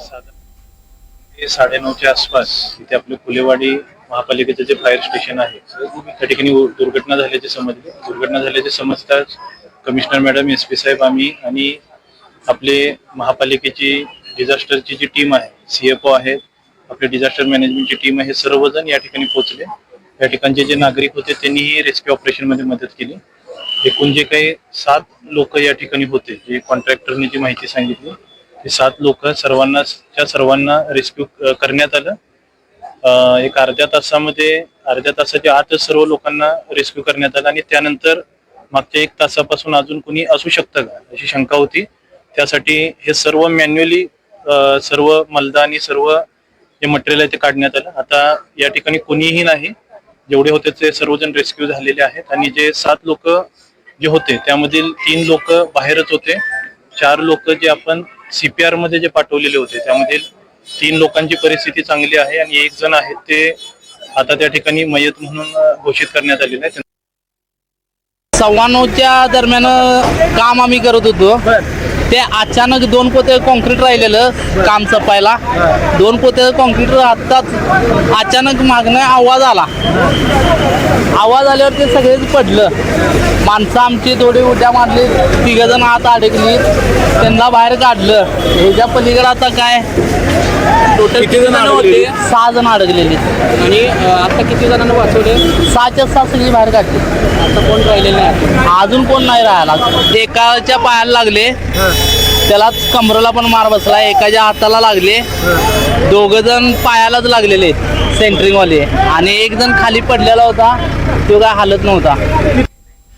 साधारण साडेनऊच्या आसपास इथे आपले फुलेवाडी महापालिकेचं जे फायर स्टेशन आहे त्या ठिकाणी दुर्घटना झाल्याचे समजले. दुर्घटना झाल्याचे समजताच कमिशनर मॅडम एस पी साहेब आम्ही आणि आपले महापालिकेची डिझास्टरची जी टीम आहे सीएफओ आहेत आपले डिझास्टर मॅनेजमेंटची टीम आहे हे सर्वजण या ठिकाणी पोहोचले. या ठिकाणचे जे नागरिक होते त्यांनीही रेस्क्यू ऑपरेशनमध्ये मदत केली. एकूण जे काही सात लोक या ठिकाणी होते जे कॉन्ट्रॅक्टरने जी माहिती सांगितली सात लोक सर्वांना च्या सर्वांना रेस्क्यू करण्यात आलं. एक अर्ध्या तासामध्ये अर्ध्या तासाच्या आतच सर्व लोकांना रेस्क्यू करण्यात आलं आणि त्यानंतर मागच्या एक तासापासून अजून कुणी असू शकतं का अशी शंका होती. त्यासाठी हे सर्व मॅन्युअली सर्व मलदा आणि सर्व जे मटेरियल आहे ते काढण्यात आलं. आता या ठिकाणी कुणीही नाही. जेवढे होते ते सर्वजण रेस्क्यू झालेले आहेत आणि जे सात लोक जे होते त्यामधील तीन लोक बाहेरच होते. चार लोक जे आपण सीपीआरमध्ये जे पाठवलेले होते त्यामधील तीन लोकांची परिस्थिती चांगली आहे आणि एक जण आहेत ते आता त्या ठिकाणी मयत म्हणून घोषित करण्यात आलेले आहे. सव्वा नऊच्या दरम्यान काम आम्ही करत होतो. ते अचानक दोन पोते कॉन्क्रीट राहिलेलं काम सपायला. दोन पोते कॉन्क्रीट राहताच अचानक मागणं आवाज आला. आवाज आल्यावर ते सगळेच पडलं. माणसं आमची थोडी उड्या मारली तिघ जण आत अडकली. त्यांना बाहेर काढलं. ह्याच्या पलीकडे आता काय? टोटल किती जण होते? सहा जण अडकलेली. आणि आता किती जणांना वाचवले? सहाच्या सहा सगळी बाहेर काढली. आता कोण राहिलेले नाही अजून कोण नाही राहिला. एकाच्या पायाला लागले. त्याला कमरेला पण मार बसला. एकाच्या हाताला लागले. दोघ जण पायालाच लागलेले. सेंटरिंगवाले आणि एक जण खाली पडलेला होता तो काय हालत नव्हता.